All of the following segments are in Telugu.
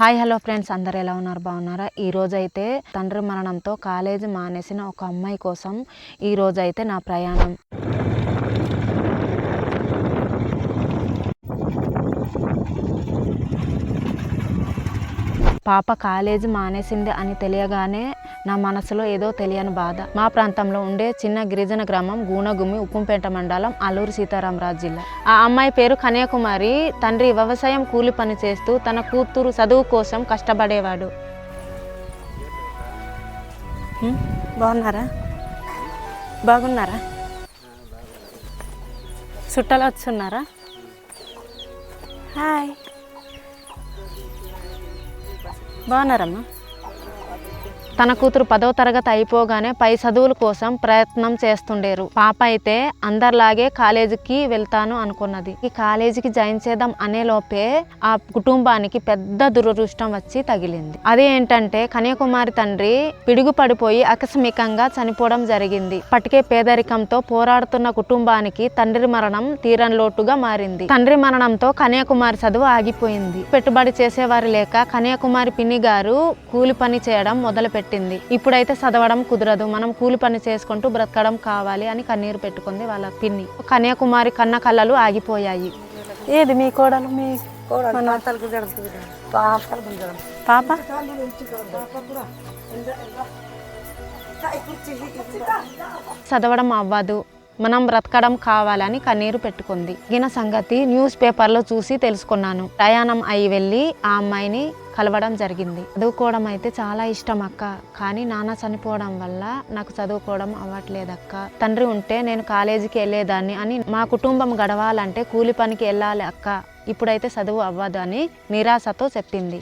Hi hello friends. అందరు ఎలా ఉన్నారు? బాగున్నారా? ఈ రోజు అయితే తండ్రి మరణంతో కాలేజీ మానేసిన ఒక అమ్మాయి కోసం ఈ అయితే నా ప్రయాణం. పాప కాలేజీ మానేసింది అని తెలియగానే నా మనసులో ఏదో తెలియని బాధ. మా ప్రాంతంలో ఉండే చిన్న గిరిజన గ్రామం గూనగుమ్మి ఉక్కుంపేట మండలం అల్లూరు సీతారామరాజు జిల్లా. ఆ అమ్మాయి పేరు కన్యాకుమారి. తండ్రి వ్యవసాయం కూలి పని చేస్తూ తన కూతురు చదువు కోసం కష్టపడేవాడు. బాగున్నారా? బాగున్నారా? చుట్టాలు వచ్చున్నారా హాయ్. బాగున్నారమ్మా. తన కూతురు పదో తరగతి అయిపోగానే పై చదువుల కోసం ప్రయత్నం చేస్తుండేరు. పాప అయితే అందరిలాగే కాలేజీకి వెళ్తాను అనుకున్నది. ఈ కాలేజీకి జాయిన్ చేద్దాం అనే లోపే ఆ కుటుంబానికి పెద్ద దురదృష్టం వచ్చి తగిలింది. అదేంటంటే కన్యాకుమారి తండ్రి పిడుగు పడిపోయి ఆకస్మికంగా చనిపోవడం జరిగింది. ఇప్పటికే పేదరికంతో పోరాడుతున్న కుటుంబానికి తండ్రి మరణం తీరని లోటుగా మారింది. తండ్రి మరణంతో కన్యాకుమారి చదువు ఆగిపోయింది. పెట్టుబడి చేసేవారు లేక కన్యాకుమారి పిన్ని గారు కూలి పని చేయడం మొదలుపెట్టింది ఇప్పుడైతే చదవడం కుదరదు. మనం కూలి పని చేసుకుంటూ బ్రతకడం కావాలి అని కన్నీరు పెట్టుకుంది వాళ్ళ పిన్ని. కన్యాకుమారి కన్న కళ్ళలు ఆగిపోయాయి. ఏది మీ కోడలు? మీ పాప? చదవడం అవ్వదు. మనం బ్రతకడం కావాలని కన్నీరు పెట్టుకుంది. గిన సంగతి న్యూస్ పేపర్లో చూసి తెలుసుకున్నాను. ప్రయాణం అయి వెళ్ళి ఆ అమ్మాయిని కలవడం జరిగింది. చదువుకోవడం అయితే చాలా ఇష్టం అక్క. కానీ నాన్న చనిపోవడం వల్ల నాకు చదువుకోవడం అవ్వట్లేదు అక్క తండ్రి ఉంటే నేను కాలేజీకి వెళ్ళేదాన్ని అని మా కుటుంబం గడవాలంటే కూలి పనికి వెళ్ళాలి అక్క. ఇప్పుడైతే చదువు అవ్వదు అని నిరాశతో చెప్పింది.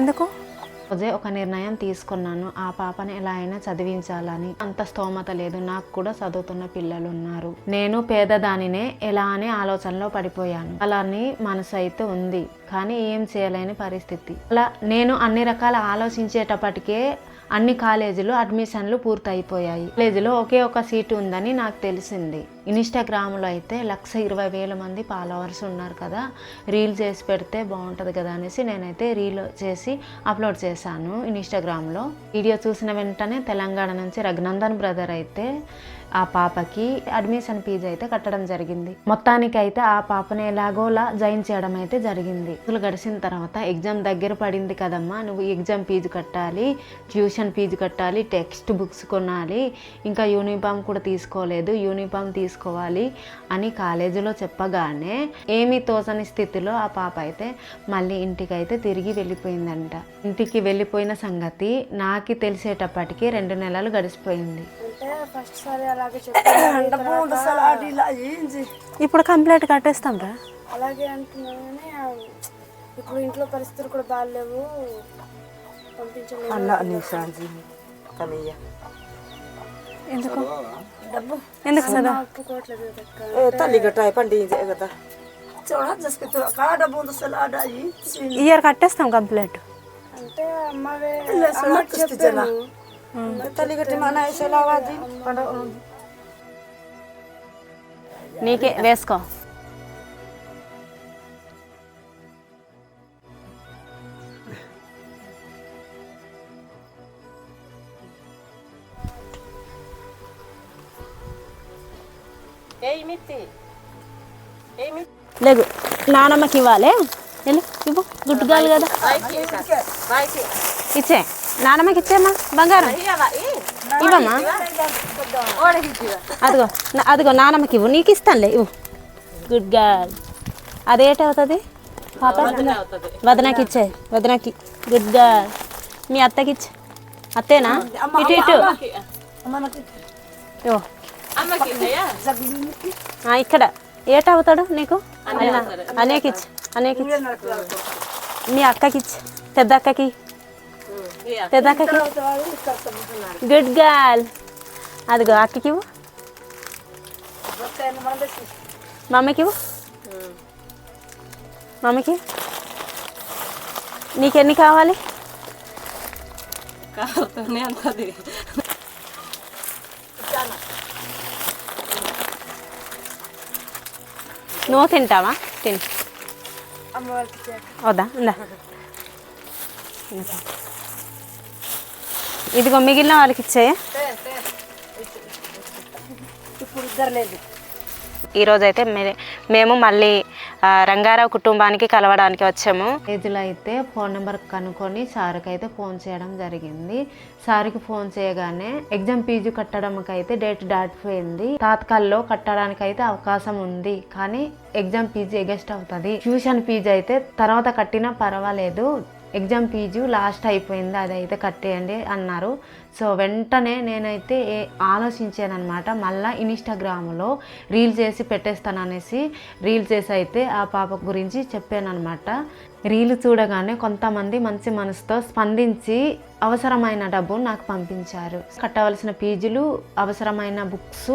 ఎందుకు? రోజే ఒక నిర్ణయం తీసుకున్నాను. ఆ పాపని ఎలా అయినా చదివించాలని. అంత స్తోమత లేదు. నాకు కూడా చదువుతున్న పిల్లలు ఉన్నారు నేను పేదదానినే ఎలా అనే ఆలోచనలో పడిపోయాను. అలాని మనసు అయితే ఉంది. కానీ ఏం చేయలేని పరిస్థితి. అలా నేను అన్ని రకాల ఆలోచించేటప్పటికే అన్ని కాలేజీలు అడ్మిషన్లు పూర్తయిపోయాయి. కాలేజీలో ఒకే ఒక సీటు ఉందని నాకు తెలిసింది. ఇన్స్టాగ్రామ్లో అయితే లక్ష ఇరవై వేల మంది ఫాలోవర్స్ ఉన్నారు కదా రీల్ చేసి పెడితే బాగుంటుంది కదా అనేసి నేనైతే రీల్ చేసి అప్లోడ్ చేశాను ఇన్స్టాగ్రామ్లో. వీడియో చూసిన వెంటనే తెలంగాణ నుంచి రఘునందన్ బ్రదర్ అయితే ఆ పాపకి అడ్మిషన్ ఫీజు అయితే కట్టడం జరిగింది. మొత్తానికి అయితే ఆ పాపని ఎలాగోలా జాయిన్ చేయడం అయితే జరిగింది. రోజులు గడిచిన తర్వాత ఎగ్జామ్ దగ్గర పడింది కదమ్మా. నువ్వు ఎగ్జామ్ ఫీజు కట్టాలి ట్యూషన్ ఫీజు కట్టాలి టెక్స్ట్ బుక్స్ కొనాలి ఇంకా యూనిఫామ్ కూడా తీసుకోలేదు యూనిఫామ్ తీసుకోవాలి అని కాలేజీలో చెప్పగానే ఏమీ తోచని స్థితిలో ఆ పాప అయితే మళ్ళీ ఇంటికి అయితే తిరిగి వెళ్ళిపోయిందంట. ఇంటికి వెళ్ళిపోయిన సంగతి నాకు తెలిసేటప్పటికి రెండు నెలలు గడిచిపోయింది. ఇప్పుడు కంప్లీట్ కట్టేస్తాం రా. అలాగే అంటున్నాను ఇప్పుడు ఇంట్లో పరిస్థితులు కూడా బాగాలేవు. పంపించలేదు. ఎందుకు? ఎందుకు ఏ తల్లి గట్ట కదా. చూడ జస్కితో కాడ బూందు సలాడ? Year కట్టేస్తాం complete. అంటే అమ్మవే అమ్మకి చెప్పాను తల్లి గట్టి మన సెలవాది నీకే వేసుకో లేదు నానమ్మకి ఇవ్వాలి వెళ్ళి ఇవ్వు గుడ్డుగాలు కదా ఇచ్చే నానమ్మకి ఇచ్చేమ్మా బంగారం. ఇవ్వమ్మా? అదిగో నా- అదిగో నానమ్మకి ఇవ్వు. నీకు ఇస్తానులే ఇవ్వు. గుడ్ గర్ల్ అదేట అవుతుంది? పాప? వదనకి ఇచ్చే వదనకి. గుడ్ గర్ల్ మీ అత్తకి ఇచ్చే. అత్తేనా? ఇటు ఇటు. ఇక్కడ. ఏట అవుతాడు నీకు? అన్న అనేకి ఇచ్చు అనేకి ఇచ్చు. మీ అక్కకి ఇచ్చు పెద్ద అక్కకి. పెద్ద గుడ్ గర్ల్ అదిగో అక్కకి మమ్మీకి మమ్మీకి నీకెన్ని కావాలి నువ్వు తింటావా తిని వద్దా ఇందా ఇదిగో మిగిలిన వాళ్ళకి ఇచ్చేయ. ఇప్పుడు ఇద్దరు లేదు. ఈరోజు అయితే మేము మళ్ళీ రంగారావు కుటుంబానికి కలవడానికి వచ్చాము. ఏజ్లో అయితే ఫోన్ నెంబర్ కనుక్కొని సార్కి అయితే ఫోన్ చేయడం జరిగింది. సార్కి ఫోన్ చేయగానే ఎగ్జామ్ ఫీజు కట్టడానికి అయితే డేట్ దాటిపోయింది. తాత్కాల్లో కట్టడానికి అయితే అవకాశం ఉంది. కానీ ఎగ్జామ్ ఫీజు ఎగెస్ట్ అవుతుంది. ట్యూషన్ ఫీజు అయితే తర్వాత కట్టినా పర్వాలేదు. ఎగ్జామ్ ఫీజు లాస్ట్ అయిపోయింది అది అయితే కట్టేయండి అన్నారు. సో వెంటనే నేనైతే ఏ ఆలోచించాను అనమాట మళ్ళీ ఇన్స్టాగ్రామ్లో రీల్ చేసి పెట్టేస్తాను అనేసి రీల్ చేసి అయితే ఆ పాప గురించి చెప్పాను అనమాట రీల్ చూడగానే కొంతమంది మంచి మనసుతో స్పందించి అవసరమైన డబ్బు నాకు పంపించారు. కట్టవలసిన ఫీజులు అవసరమైన బుక్స్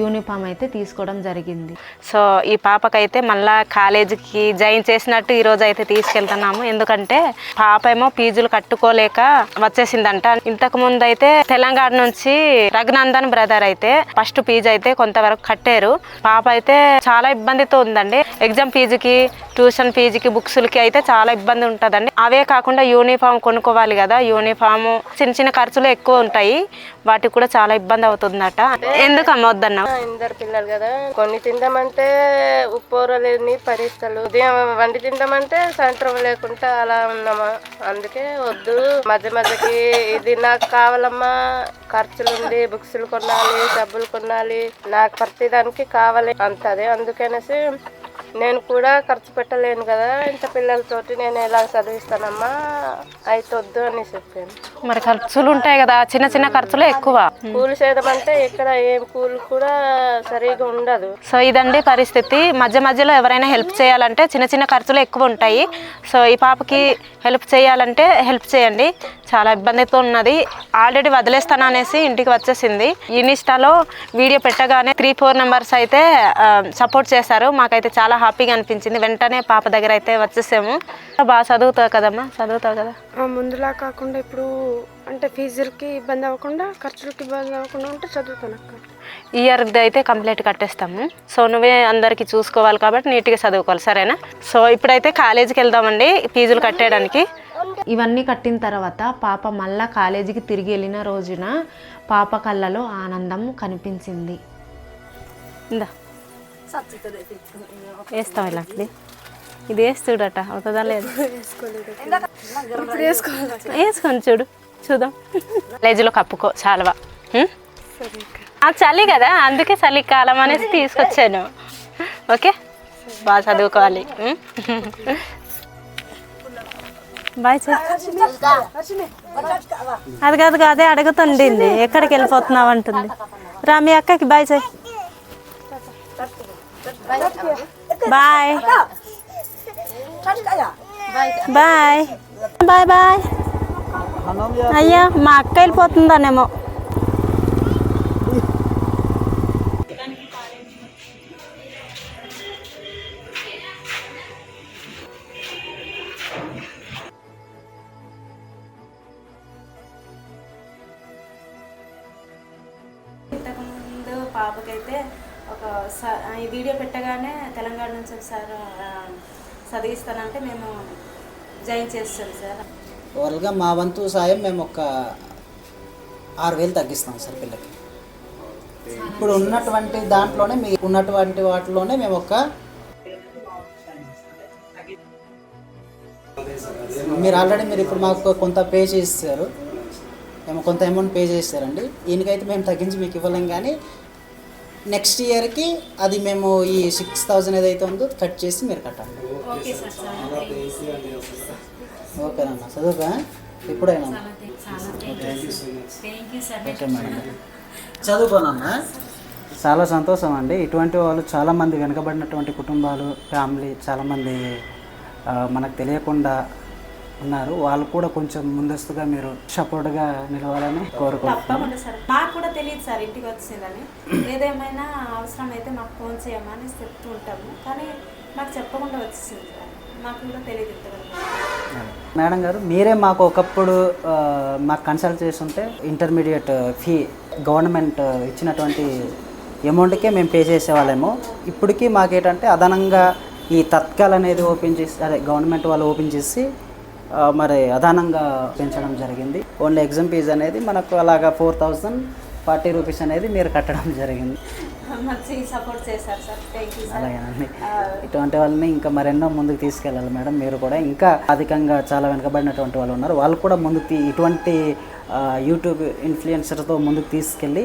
యూనిఫామ్ అయితే తీసుకోవడం జరిగింది. సో ఈ పాపకైతే మళ్ళా కాలేజీకి జాయిన్ చేసినట్టు ఈరోజు అయితే తీసుకెళ్తున్నాము. ఎందుకంటే పాప ఏమో ఫీజులు కట్టుకోలేక వచ్చేసిందంట. ఇంతకు ముందు అయితే తెలంగాణ నుంచి రఘునందన్ బ్రదర్ అయితే ఫస్ట్ ఫీజు అయితే కొంతవరకు కట్టారు. పాప అయితే చాలా ఇబ్బందితో ఉందండి. ఎగ్జామ్ ఫీజుకి ట్యూషన్ ఫీజుకి బుక్స్లకి అయితే చాలా ఇబ్బంది ఉంటుందండి. అవే కాకుండా యూనిఫామ్ కొనుక్కోవాలి కదా యూనిఫామ్ చిన్న చిన్న ఖర్చులు ఎక్కువ ఉంటాయి. వాటికి కూడా చాలా ఇబ్బంది అవుతుందట. ఎందుకు అమ్మొద్దన్నా ఇద్దరు పిల్లలు కదా. కొన్ని తిందామంటే ఉప్పోరలేని పరిస్థితులు. ఉదయం వండి తిందామంటే సాయంత్రం లేకుండా అలా ఉన్నామా? అందుకే వద్దు. మధ్య మధ్యకి ఇది నాకు కావాలి కావాలమ్మా. ఖర్చులుంది బుక్స్లు కొనాలి డబ్బులు కొనాలి. నాకు ప్రతిదానికి కావాలి. అంతదే. అందుకనేసి నేను కూడా ఖర్చు పెట్టలేను కదా ఇంత పిల్లలతోటి నేను ఎలా చదివిస్తానమ్మా? అయితే వద్దు అని చెప్పాను. మరి ఖర్చులు ఉంటాయి కదా చిన్న చిన్న ఖర్చులు ఎక్కువ. కూలి చేయడమంటే ఇక్కడ ఏం కూలి కూడా సరిగా ఉండదు. సో ఇదండి పరిస్థితి. మధ్య మధ్యలో ఎవరైనా హెల్ప్ చేయాలంటే చిన్న చిన్న ఖర్చులు ఎక్కువ ఉంటాయి. సో ఈ పాపకి హెల్ప్ చేయాలంటే హెల్ప్ చేయండి. చాలా ఇబ్బందితో ఉన్నది. ఆల్రెడీ వదిలేస్తాను అనేసి ఇంటికి వచ్చేసింది. ఇన్స్టాలో వీడియో పెట్టగానే త్రీ ఫోర్ నెంబర్స్ అయితే సపోర్ట్ చేశారు. మాకైతే చాలా హ్యాపీగా అనిపించింది. వెంటనే పాప దగ్గర అయితే వచ్చేసాము. బాగా చదువుతావు కదమ్మా? చదువుతావు కదా? ముందులా కాకుండా ఇప్పుడు అంటే ఫీజులకి ఇబ్బంది అవ్వకుండా ఖర్చులకి ఇబ్బంది అవ్వకుండా ఉంటే చదువుతాను అక్క. ఇయర్ది అయితే కంప్లీట్ కట్టేస్తాము. సో నువ్వే అందరికీ చూసుకోవాలి కాబట్టి నీట్గా చదువుకోవాలి. సరేనా? సో ఇప్పుడైతే కాలేజీకి వెళ్దామండి ఫీజులు కట్టేయడానికి. ఇవన్నీ కట్టిన తర్వాత పాప మళ్ళా కాలేజీకి తిరిగి వెళ్ళిన రోజున పాప కళ్ళలో ఆనందం కనిపించింది. ఇందా. వేస్తాం ఇలాంటిది ఇది వేసి చూడట అవుతుందా లేదు వేసుకొని చూడు చూద్దాం. లేజ్లో కప్పుకో చాలవా? ఆ చలి కదా అందుకే చలికాలం అనేసి తీసుకొచ్చాను. ఓకే? బాగా చదువుకోవాలి. బాయ్ చె. అది కాదు అదే అడుగుతుండింది. ఎక్కడికి వెళ్ళిపోతున్నావు అంటుంది. రా మీ అక్కకి బాయ్ చేయి బాయ్ బాయ్ బాయ్ బాయ్ అయ్యా మా అక్క వెళ్ళిపోతుందనేమో ఇంతకుముందు పాపకైతే ఒక స- ఈ వీడియో పెట్టగానే తెలంగాణ నుంచి ఒకసారి ఆ, చదివిస్తానంటే మేము జాయిన్ చేస్తాం సార్. ఓవరాల్గా మా వంతు సాయం మేము ఒక ఆరు వేలు తగ్గిస్తాం సార్ పిల్లకి. ఇప్పుడు ఉన్నటువంటి దాంట్లోనే మీ ఉన్నటువంటి వాటిలోనే మేము ఒక మీరు ఆల్రెడీ మీరు ఇప్పుడు మాకు కొంత పే చేస్తారు మేము కొంత అమౌంట్ పే చేస్తారండి దీనికైతే మేము తగ్గించి మీకు ఇవ్వలేం కానీ నెక్స్ట్ ఇయర్కి అది మేము ఈ సిక్స్ థౌజండ్ ఏదైతే ఉందో కట్ చేసి మీరు కట్టాలి. ఓకేనమ్మా చదువుకా ఇప్పుడైనా ఓకే మేడం. చదువుకోనమ్మా చాలా సంతోషం అండి. ఇటువంటి వాళ్ళు చాలామంది వెనుకబడినటువంటి కుటుంబాలు ఫ్యామిలీ చాలామంది మనకు తెలియకుండా ఉన్నారు. వాళ్ళు కూడా కొంచెం ముందస్తుగా మీరు సపోర్ట్గా నిలవాలని కోరుకుంటున్నాను. మాకు కూడా తెలియదు సార్ ఇంటికి వచ్చిందని. ఏదేమైనా అవసరం అయితే మాకు ఫోన్ చేయమని చెప్తూ ఉంటాము. కానీ మాకు చెప్పకుండా సార్. మాకు కూడా తెలియదు మేడం గారు మీరే మాకు ఒకప్పుడు మాకు కన్సల్ట్ చేస్తుంటే ఇంటర్మీడియట్ ఫీ గవర్నమెంట్ ఇచ్చినటువంటి అమౌంట్కే మేము పే చేసేవాళ్ళేమో. ఇప్పటికీ మాకేంటంటే అదనంగా ఈ తత్కాల్ అనేది ఓపెన్ చేసి అదే గవర్నమెంట్ వాళ్ళు ఓపెన్ చేసి మరి అదనంగా పెంచడం జరిగింది. ఓన్లీ ఎగ్జామ్ ఫీజు అనేది మనకు అలాగా ఫోర్ థౌజండ్ ఫార్టీ రూపీస్ అనేది మీరు కట్టడం జరిగింది. సపోర్ట్ చేశారు సార్. అలాగేనండి. ఇటువంటి వాళ్ళని ఇంకా మరెన్నో ముందుకు తీసుకెళ్ళాలి మేడం. మీరు కూడా ఇంకా అధికంగా చాలా వెనకబడినటువంటి వాళ్ళు ఉన్నారు. వాళ్ళు కూడా ముందుకు ఇటువంటి యూట్యూబ్ ఇన్ఫ్లుయెన్సర్తో ముందుకు తీసుకెళ్ళి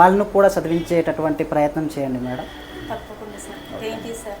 వాళ్ళను కూడా చదివించేటటువంటి ప్రయత్నం చేయండి మేడం. తప్పకుండా సార్. Thank you sir.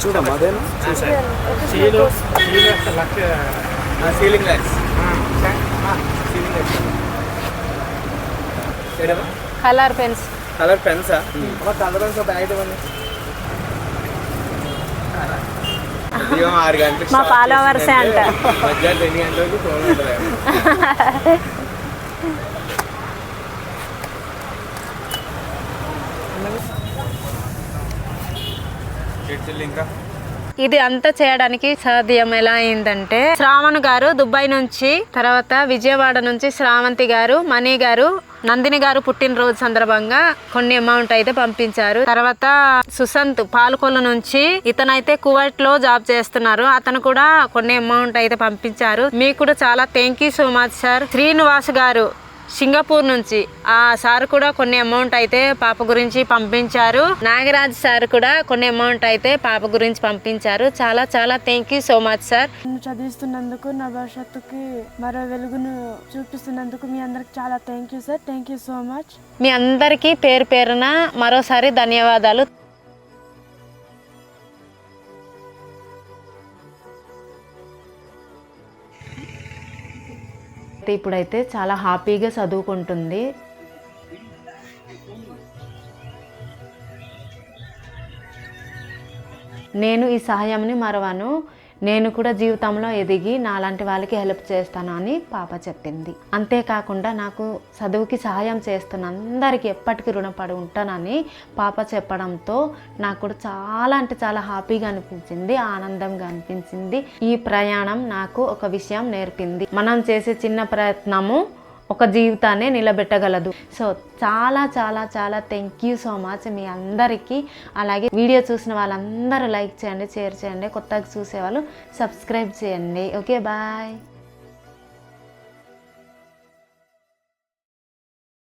చూడమ్మా అదేనా? Ceiling lights colour pens. Colour పెన్సా? Colour pens bag ఇవ్వండి ఉదయం ఆరు గంటలకు మా చేసిందంటే అంట. మధ్యాహ్నం ఎన్ని గంటలకు ఫోన్ ఉంటుంది ఇంకా? ఇది అంతా చేయడానికి సాధ్యం ఎలా అయిందంటే శ్రావణ్ గారు దుబాయ్ నుంచి తర్వాత విజయవాడ నుంచి శ్రావంతి గారు మణి గారు నందిని గారు పుట్టినరోజు సందర్భంగా కొన్ని అమౌంట్ అయితే పంపించారు. తర్వాత సుశాంత్ పాలకొల్లు నుంచి ఇతనైతే కువైట్లో జాబ్ చేస్తున్నారు. అతను కూడా కొన్ని అమౌంట్ అయితే పంపించారు. మీకు కూడా చాలా thank you so much sir Srinivas garu Singapore నుంచి. ఆ సార్ కూడా కొన్ని అమౌంట్ అయితే పాప గురించి పంపించారు. నాగరాజ్ సార్ కూడా కొన్ని అమౌంట్ అయితే పాప గురించి పంపించారు. చాలా చాలా thank you so much sir చదివిస్తున్నందుకు నా భవిష్యత్తుకి మరో వెలుగును చూపిస్తున్నందుకు మీ అందరికి చాలా thank you sir thank you so much మీ అందరికీ పేరు పేరున మరోసారి ధన్యవాదాలు. ఇప్పుడైతే చాలా హ్యాపీగా చదువుకుంటుంది. నేను ఈ సహాయంని మరవను. నేను కూడా జీవితంలో ఎదిగి నాలాంటి వాళ్ళకి హెల్ప్ చేస్తాను అని పాప చెప్పింది. అంతేకాకుండా నాకు చదువుకి సహాయం చేస్తున్న అందరికీ ఎప్పటికీ రుణపడి ఉంటానని పాప చెప్పడంతో నాకు కూడా చాలా అంటే చాలా హ్యాపీగా అనిపించింది ఆనందంగా అనిపించింది. ఈ ప్రయాణం నాకు ఒక విషయం నేర్పింది. మనం చేసే చిన్న ప్రయత్నము ఒక జీవితాన్ని నిలబెట్టగలదు. సో చాలా చాలా చాలా థ్యాంక్ యూ సో మచ్ మీ అందరికీ. అలాగే వీడియో చూసిన వాళ్ళందరూ లైక్ చేయండి షేర్ చేయండి కొత్తగా చూసేవాళ్ళు సబ్స్క్రైబ్ చేయండి. Okay bye.